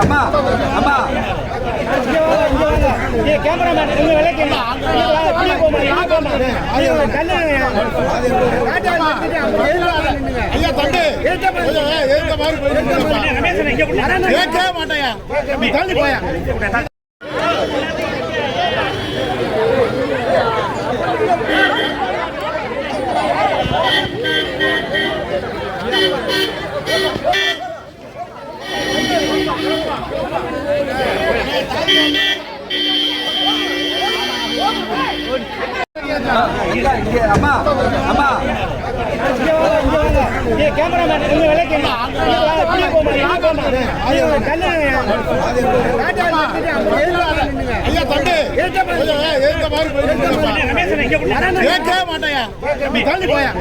அம்மா அம்மா கேமரா உங்க விலைக்கு என்ன போக முடியும் கண்ணு கேட்கவே மாட்டேயா தள்ளி போயா அம்மா அம்மா கேமராமேன் உங்க விலைக்கு ஐயா தம்பி கொஞ்சம் மாதிரி போயிட்டு மாட்டேயா நீ தள்ளி போயா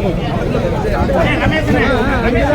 தால்சா ஏய், தாழ்த்தா, தாழ்த்தா. ரமேஷ்